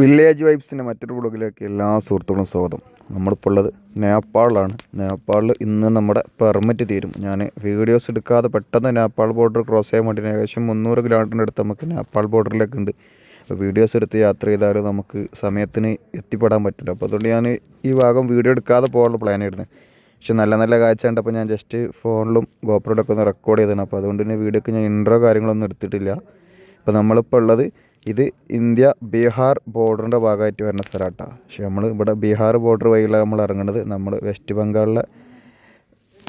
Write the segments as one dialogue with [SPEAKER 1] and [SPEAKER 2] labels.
[SPEAKER 1] Village വൈബ്സിന്റെ മറ്റൊരു ബ്ലോഗിലേക്ക് എല്ലാ സുഹൃത്തുക്കളും സ്വാഗതം. നമ്മളിപ്പോൾ ഉള്ളത് നേപ്പാളിലാണ്. നേപ്പാളിൽ ഇന്ന് നമ്മുടെ പെർമിറ്റ് തീരും. ഞാൻ വീഡിയോസ് എടുക്കാതെ പെട്ടെന്ന് നേപ്പാൾ ബോർഡർ ക്രോസ് ചെയ്യാൻ വേണ്ടി ഏകദേശം മുന്നൂറ് കിലോമീറ്ററിന്റെ അടുത്ത് നമുക്ക് നേപ്പാൾ ബോർഡറിലേക്ക് ഉണ്ട്. വീഡിയോസ് എടുത്ത് യാത്ര ചെയ്താൽ നമുക്ക് സമയത്തിന് എത്തിപ്പെടാൻ പറ്റില്ല. അപ്പോൾ അതുകൊണ്ട് ഞാൻ ഈ ഭാഗം വീഡിയോ എടുക്കാതെ പോകാനുള്ള പ്ലാനായിരുന്നു പക്ഷെ നല്ല നല്ല കാഴ്ച കണ്ടപ്പോൾ ഞാൻ ജസ്റ്റ് ഫോണിലും ഗോപ്രോയിലൊക്കെ ഒന്ന് റെക്കോർഡ് ചെയ്തതാണ്. അപ്പോൾ അതുകൊണ്ട് തന്നെ വീഡിയോക്ക് ഞാൻ ഇൻട്രോ കാര്യങ്ങളൊന്നും എടുത്തിട്ടില്ല. അപ്പോൾ നമ്മളിപ്പോൾ ഉള്ളത് ഇത് ഇന്ത്യ ബീഹാർ ബോർഡറിന്റെ ഭാഗമായിട്ട് വരുന്ന സ്ഥലമാട്ടോ. പക്ഷെ നമ്മൾ ഇവിടെ ബീഹാർ ബോർഡർ വഴിയിലാണ് നമ്മൾ ഇറങ്ങുന്നത് നമ്മൾ വെസ്റ്റ് ബംഗാളിലെ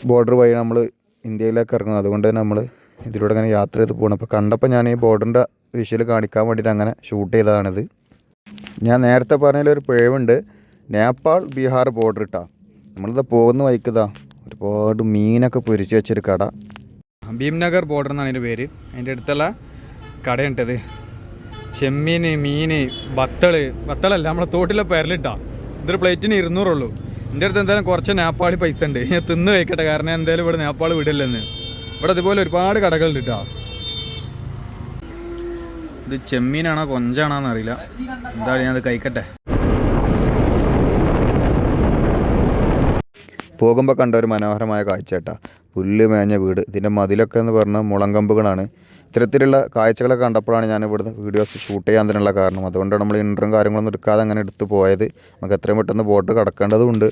[SPEAKER 1] ബോർഡർ വഴി നമ്മൾ ഇന്ത്യയിലേക്ക് ഇറങ്ങുന്നത്. അതുകൊണ്ട് തന്നെ നമ്മൾ ഇതിലൂടെ അങ്ങനെ യാത്ര ചെയ്ത് പോകണം അപ്പോൾ കണ്ടപ്പോൾ ഞാൻ ഈ ബോർഡറിന്റെ വിഷയിൽ കാണിക്കാൻ വേണ്ടിയിട്ട് അങ്ങനെ ഷൂട്ട് ചെയ്തതാണിത്. ഞാൻ നേരത്തെ പറഞ്ഞതിലൊരു പിഴവുണ്ട് നേപ്പാൾ ബീഹാർ ബോർഡർ ഇട്ടാ നമ്മളിത് പോകുന്ന വഴിക്കതാ ഒരുപാട് മീനൊക്കെ പൊരിച്ച് വെച്ചൊരു കട.
[SPEAKER 2] ഭീംനഗർ ബോർഡർ എന്നാണ് അതിന്റെ പേര്. അതിന്റെ അടുത്തുള്ള കടയുണ്ടത് ചെമ്മീൻ മീൻ ബത്തൾ ബത്തളല്ല നമ്മളെ തോട്ടിലെ പേരലിട്ടാ. ഇതൊരു പ്ലേറ്റിന് ഇരുന്നൂറുള്ളൂ. എന്റെ അടുത്ത് എന്തായാലും കുറച്ച് നേപ്പാളി പൈസ ഉണ്ട്. ഞാൻ തിന്ന് കഴിക്കട്ടെ കാരണം എന്തായാലും ഇവിടെ നേപ്പാൾ വിടില്ലെന്ന്. ഇവിടെ ഇതുപോലെ ഒരുപാട് കടകളുണ്ട് കേട്ടോ ഇത് ചെമ്മീനാണോ കൊഞ്ചാണോന്ന് അറിയില്ല. എന്തായാലും ഞാനത് കഴിക്കട്ടെ.
[SPEAKER 1] പോകുമ്പോൾ കണ്ട ഒരു മനോഹരമായ കാഴ്ച കേട്ടാ പുല്ല് മേഞ്ഞ വീട്. ഇതിന്റെ മതിലൊക്കെ എന്ന് പറഞ്ഞാൽ മുളങ്കമ്പുകളാണ്. ഇത്തരത്തിലുള്ള കാഴ്ചകളൊക്കെ കണ്ടപ്പോഴാണ് ഞാൻ ഇവിടുന്ന് വീഡിയോസ് ഷൂട്ട് ചെയ്യാൻ തന്നെയുള്ള കാരണം. അതുകൊണ്ടാണ് നമ്മൾ ഇന്ററും കാര്യങ്ങളൊന്നും എടുക്കാതെ അങ്ങനെ എടുത്ത് പോയത്. നമുക്ക് എത്രയും പെട്ടെന്ന് ബോട്ട് കടക്കേണ്ടതുണ്ട്.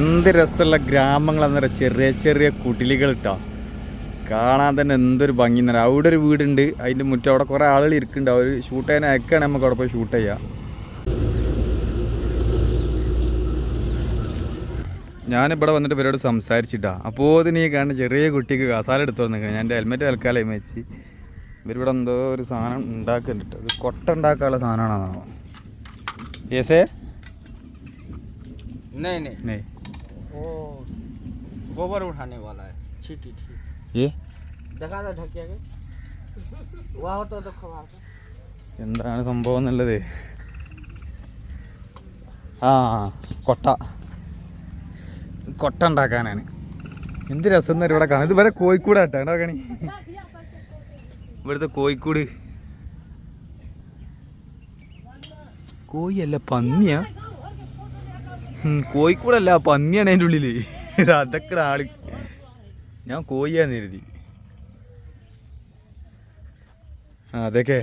[SPEAKER 2] എന്ത് രസമുള്ള ഗ്രാമങ്ങളെന്ന് പറയുക ചെറിയ ചെറിയ കുടിലുകൾ ഇട്ടാ കാണാൻ തന്നെ എന്തൊരു ഭംഗി എന്ന് അവിടെ ഒരു വീടുണ്ട്. അതിന്റെ മുറ്റം അവിടെ കുറേ ആളുകൾ ഇരിക്കുന്നുണ്ട്. അവർ ഷൂട്ട് ചെയ്യാൻ അയക്കുകയാണ് നമുക്ക് അവിടെ പോയി ഷൂട്ട് ചെയ്യാം. ഞാനിവിടെ വന്നിട്ട് ഇവരോട് സംസാരിച്ചിട്ടാ അപ്പോൾ ഇതിന് ഈ കാണുന്ന ചെറിയ കുട്ടിക്ക് കസാല എടുത്തു വന്നിരിക്കണം ഞാൻ എൻ്റെ ഹെൽമെറ്റ് തൽക്കാലം വെച്ച് ഇവരിവിടെ എന്തോ ഒരു സാധനം ഉണ്ടാക്കുന്നുണ്ട് അത് കൊട്ട ഉണ്ടാക്കാനുള്ള സാധനമാണെന്നാണോ യേസേ
[SPEAKER 3] नहीं नहीं
[SPEAKER 2] നേ
[SPEAKER 3] वो गोबर उठाने वाला है छीटी छी
[SPEAKER 2] ഏ
[SPEAKER 3] देखा था ढकिया के वहाँ होता तो खबर था
[SPEAKER 2] എന്താണ് സംഭവം എന്നുള്ളത് ആ കൊട്ട കൊട്ട ഉണ്ടാക്കാനാണ് എന്ത് രസം എന്നൊരു ഇവിടെ കാണാം. ഇത് വരെ കോഴിക്കൂട് ആട്ടോ കേട്ടോ കണി. ഇവിടുത്തെ കോഴിക്കൂട്. കോഴിയല്ല പന്നിയാ. കോഴിക്കൂടല്ല പന്നിയാണ് അതിന്റെ ഉള്ളിൽ അതൊക്കെ ആൾ. ഞാൻ കോഴിയാന്ന് കരുതി. അതൊക്കെ.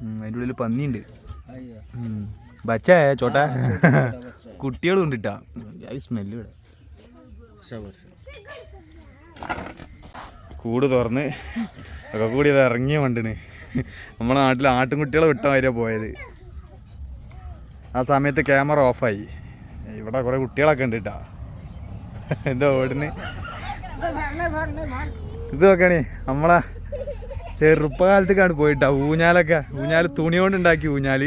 [SPEAKER 2] അതിന്റെ ഉള്ളിൽ പന്നിയുണ്ട്. ബച്ചായ ചോട്ട. കുട്ടികളും ഉണ്ട് ഇട്ടാ സ്മെല്ല് ഇവിടെ. കൂട് തുറന്ന് ഒക്കെ കൂടി അത് ഇറങ്ങിയ വണ്ടിന്. നമ്മളെ നാട്ടിൽ ആട്ടിൻകുട്ടികളെ വിട്ട വരെ പോയത്. ആ സമയത്ത് ക്യാമറ ഓഫായി ഇവിടെ കുറേ കുട്ടികളൊക്കെ ഉണ്ട് കേട്ടാ എന്തോ ഓടിന് ഇത് നോക്കണേ നമ്മളെ ചെറുപ്പകാലത്തേക്കാണ് പോയിട്ടാ ഊഞ്ഞാലൊക്കെ. ഊഞ്ഞാൽ തുണി കൊണ്ട് ഉണ്ടാക്കി ഊഞ്ഞാൽ.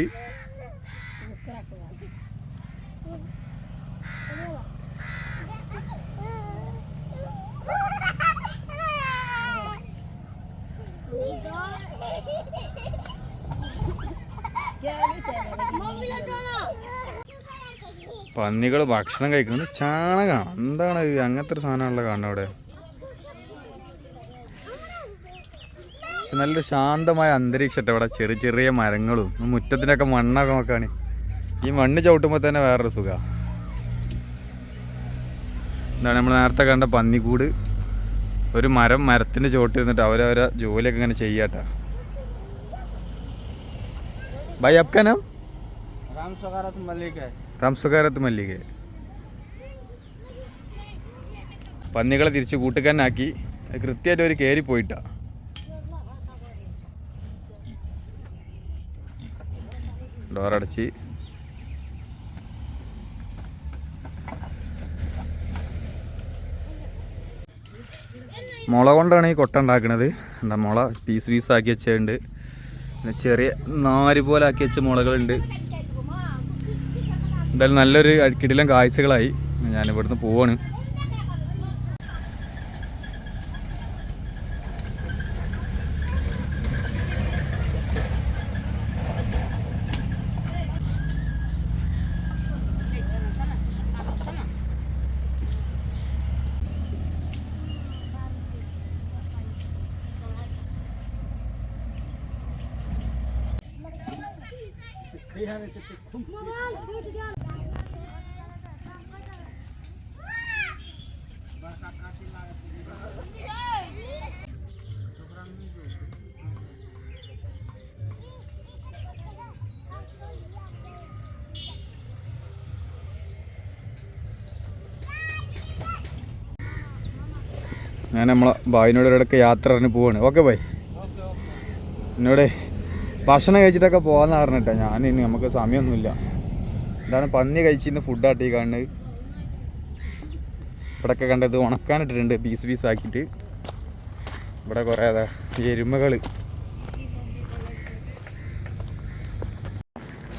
[SPEAKER 2] പന്നികൾ ഭക്ഷണം കഴിക്കുന്നത് ചാണകമാണ്. എന്താണ് അങ്ങനത്തെ ഒരു സാധനമാണല്ലോ കാണുന്നത് അവിടെ. പക്ഷെ നല്ലൊരു ശാന്തമായ അന്തരീക്ഷട്ടെ ഇവിടെ ചെറിയ ചെറിയ മരങ്ങളും മുറ്റത്തിനൊക്കെ മണ്ണൊക്കെ നോക്കാണ് ഈ മണ്ണ് ചവിട്ടുമ്പോൾ തന്നെ വേറൊരു സുഖ എന്താണ് നമ്മൾ നേരത്തെ കണ്ട പന്നിക്കൂട് ഒരു മരം മരത്തിൻ്റെ ചോട്ടിൽ നിന്നിട്ട് അവരവരെ ജോലിയൊക്കെ ഇങ്ങനെ ചെയ്യാട്ടാ ബൈ അപ്കനം
[SPEAKER 3] राम सगारत मलिक है
[SPEAKER 2] താമസക്കാരത്ത് മല്ലിക പന്നികളെ തിരിച്ച് കൂട്ടുകാരനാക്കി അത് കൃത്യമായിട്ട് ഒരു കയറി പോയിട്ടാ ഡോറടച്ച്. മുള കൊണ്ടാണ് ഈ കൊട്ട ഉണ്ടാക്കുന്നത് എന്താ മുള പീസ് പീസ് ആക്കി വെച്ചുണ്ട്. പിന്നെ ചെറിയ നാര് പോലെ ആക്കി വെച്ച മുളകളുണ്ട്. എന്തായാലും നല്ലൊരു കിടിലം കാഴ്ചകളായി. ഞാനിവിടുന്ന് പോവാണ്.
[SPEAKER 4] ഞാൻ നമ്മളെ ബായിനോട് ഒരിടക്ക് യാത്ര പോവാണ്. Okay bye. എന്നോട് ഭക്ഷണം കഴിച്ചിട്ടൊക്കെ പോകാന്ന് പറഞ്ഞിട്ടാ. ഞാൻ ഇനി നമുക്ക് സമയമൊന്നുമില്ല ഇതാണ് പന്നി കഴിച്ചിരുന്ന ഫുഡ് ആട്ടി കാണുന്നത് ഇവിടെയൊക്കെ കണ്ടത് ഉണക്കാനിട്ടിട്ടുണ്ട്. പീസ് പീസ് ആക്കിയിട്ട്. ഇവിടെ കുറേ അതാ എരുമകൾ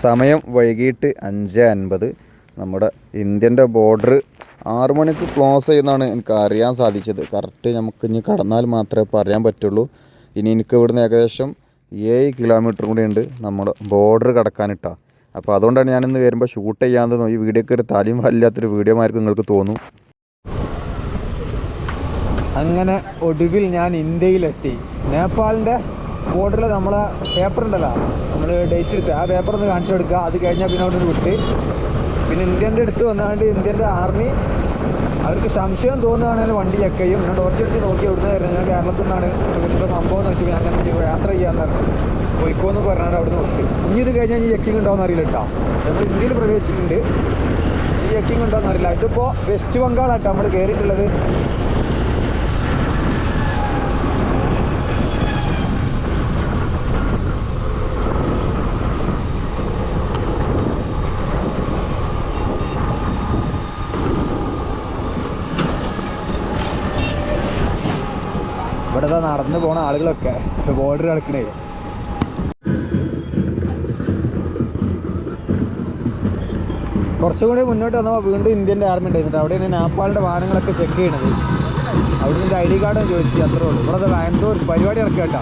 [SPEAKER 2] സമയം വൈകിട്ട് അഞ്ച് അൻപത്. നമ്മുടെ ഇന്ത്യന്റെ ബോർഡർ ആറു മണിക്ക് ക്ലോസ് ചെയ്യുന്നതാണ് എനിക്ക് അറിയാൻ സാധിച്ചത്. കറക്റ്റ് നമുക്ക് ഇനി കടന്നാൽ മാത്രമേ പറയാൻ പറ്റുള്ളൂ. ഇനി എനിക്ക് ഇവിടുന്ന് ഏകദേശം ഏഴ് കിലോമീറ്റർ കൂടി ഉണ്ട് നമ്മുടെ ബോർഡർ കടക്കാനിട്ടാ. അപ്പോൾ അതുകൊണ്ടാണ് ഞാനിന്ന് വരുമ്പോൾ ഷൂട്ട് ചെയ്യാൻ ഈ വീഡിയോക്ക് ഒരു താലിയും വല്ലാത്തൊരു വീഡിയോ ആയിരിക്കും നിങ്ങൾക്ക് തോന്നും.
[SPEAKER 4] അങ്ങനെ ഒടുവിൽ ഞാൻ ഇന്ത്യയിലെത്തി. നേപ്പാളിന്റെ ബോർഡറിൽ നമ്മൾ പേപ്പർ ഉണ്ടല്ലോ നമ്മൾ ഡേറ്റ് എടുത്ത്. ആ പേപ്പർ ഒന്ന് കാണിച്ചു കൊടുക്കുക അത് കഴിഞ്ഞാൽ പിന്നെ അവിടെ ഒരു വിട്ട്. പിന്നെ ഇന്ത്യന്റെ അടുത്ത് വന്നാണ്ട് ഇന്ത്യന്റെ ആർമി അവർക്ക് സംശയം തോന്നുകയാണെങ്കിൽ വണ്ടി ചെക്ക് ചെയ്യും അടിച്ച് നോക്കി ഇവിടുന്ന് വരുന്നത് ഞാൻ കേരളത്തിൽ നിന്നാണ്. ഇപ്പോൾ സംഭവം എന്ന് വെച്ചാൽ ഞാൻ യാത്ര ചെയ്യാന്ന് പറഞ്ഞു. പോയിക്കോന്ന് പറഞ്ഞാൽ അവിടുന്ന് നോക്കി ഇനി ഇത് കഴിഞ്ഞാൽ ഈ ചെക്കിംഗ് ഉണ്ടോയെന്ന് അറിയില്ല കേട്ടോ. നമ്മൾ ഇന്ത്യയിൽ പ്രവേശിച്ചിട്ടുണ്ട്. ഈ ചെക്കിംഗ് ഉണ്ടോയെന്ന് അറിയില്ല. ഇതിപ്പോൾ വെസ്റ്റ് ബംഗാളാട്ടോ നമ്മൾ കയറിയിട്ടുള്ളത് ഇവിടെ ഇതാ നടന്നു പോണ ആളുകളൊക്കെ. ബോർഡർ കിടക്കണേ കുറച്ചുകൂടി മുന്നോട്ട് വന്നപ്പോൾ വീണ്ടും ഇന്ത്യന്റെ ആർമി ഉണ്ടായിരുന്നിട്ട് അവിടെയാണ് നേപ്പാളിന്റെ വാഹനങ്ങളൊക്കെ ചെക്ക് ചെയ്യണത്. അവിടെ നിന്ന് ഐ ഡി കാർഡ് ചോദിച്ചു അത്രേ ഉള്ളൂ. ഇവിടെ എന്തോ ഒരു പരിപാടി ഇറക്കി കേട്ടോ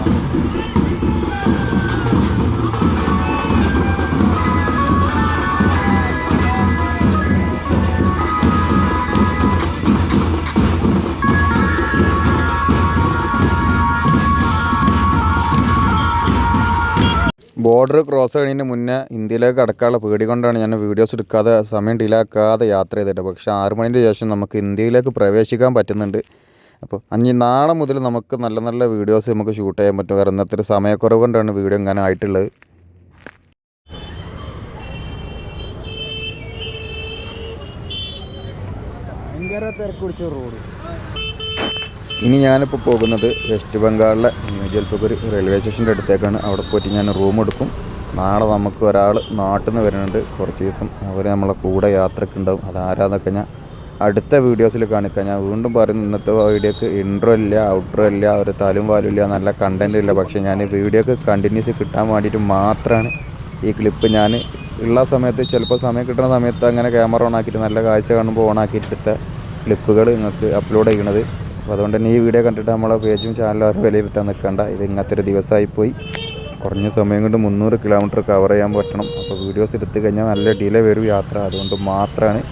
[SPEAKER 2] ബോർഡർ ക്രോസ് ചെയ്യുന്നതിന് മുന്നേ ഇന്ത്യയിലേക്ക് കടക്കാനുള്ള പേടി കൊണ്ടാണ് ഞാൻ വീഡിയോസ് എടുക്കാതെ സമയം ഡിലാക്കാതെ യാത്ര ചെയ്തിട്ട് പക്ഷേ ആറ് മണിന്റെ ശേഷം നമുക്ക് ഇന്ത്യയിലേക്ക് പ്രവേശിക്കാൻ പറ്റുന്നുണ്ട്. അപ്പോൾ അഞ്ഞ് നാളെ മുതൽ നമുക്ക് നല്ല നല്ല വീഡിയോസ് നമുക്ക് ഷൂട്ട് ചെയ്യാൻ പറ്റും. കാരണം ഇന്നത്തെ ഒരു സമയക്കുറവ് കൊണ്ടാണ് വീഡിയോ ഇങ്ങനെ ആയിട്ടുള്ളത്.
[SPEAKER 4] ഭയങ്കര തിരക്ക് പിടിച്ച റോഡ്
[SPEAKER 2] ഇനി ഞാനിപ്പോൾ പോകുന്നത് വെസ്റ്റ് ബംഗാളിലെ ന്യൂ ജൽപഗുരി റെയിൽവേ സ്റ്റേഷന്റെ അടുത്തേക്കാണ്. അവിടെ പോയിട്ട് ഞാൻ റൂം എടുക്കും. നാളെ നമുക്ക് ഒരാൾ നാട്ടിൽ നിന്ന് വരുന്നുണ്ട്. കുറച്ച് ദിവസം അവർ നമ്മളെ കൂടെ യാത്രയ്ക്ക് ഉണ്ടാവും. അതാരാന്നൊക്കെ ഞാൻ അടുത്ത വീഡിയോസിൽ കാണിക്കാം. ഞാൻ വീണ്ടും പറയുന്നു ഇന്നത്തെ വീഡിയോക്ക് ഇൻട്രോ ഇല്ല ഔട്ട്രോ ഇല്ല ഒരു തലും വാലും ഇല്ല നല്ല കണ്ടന്റ് ഇല്ല. പക്ഷേ ഞാൻ വീഡിയോക്ക് കണ്ടിന്യൂസ് കിട്ടാൻ വേണ്ടിയിട്ട് മാത്രമാണ് ഈ ക്ലിപ്പ് ഞാൻ ഉള്ള സമയത്ത് ചിലപ്പോൾ സമയം കിട്ടുന്ന സമയത്ത് അങ്ങനെ ക്യാമറ ഓൺ ആക്കിയിട്ട് നല്ല കാഴ്ച കാണുമ്പോൾ ഓൺ ആക്കിയിട്ടത്തെ ക്ലിപ്പുകൾ നിങ്ങൾക്ക് അപ്ലോഡ് ചെയ്യണത്. അപ്പോൾ അതുകൊണ്ട് തന്നെ ഈ വീഡിയോ കണ്ടിട്ട് നമ്മളെ പേജും ചാനലും അവർ വിലയിരുത്താൻ നിൽക്കണ്ട. ഇത് ഇങ്ങനത്തെ ഒരു ദിവസമായി പോയി കുറഞ്ഞ സമയം കൊണ്ട് മുന്നൂറ് കിലോമീറ്റർ കവർ ചെയ്യാൻ പറ്റണം. അപ്പോൾ വീഡിയോസ് എടുത്തു കഴിഞ്ഞാൽ നല്ല ഡിലേ വരും യാത്ര. അതുകൊണ്ട് മാത്രമാണ്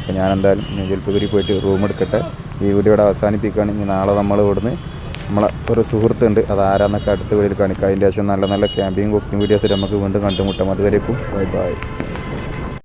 [SPEAKER 2] അപ്പോൾ ഞാൻ എന്തായാലും നെയ്യൽപ്പുകരി പോയിട്ട് റൂം എടുക്കട്ടെ. ഈ വീഡിയോ ഇവിടെ അവസാനിപ്പിക്കുകയാണ്. ഇനി നാളെ നമ്മൾ ഇവിടുന്ന് നമ്മളെ ഒരു സുഹൃത്തുണ്ട്. അത് ആരാന്നൊക്കെ അടുത്ത വീഡിയോയിൽ കാണിക്കാം. അതിന്റെ ശേഷം നല്ല നല്ല ക്യാമ്പിങ് കുക്കിംഗ് വീഡിയോസ് നമുക്ക് വീണ്ടും കണ്ടുമുട്ടാം. അതുവരേക്കും. Bye bye.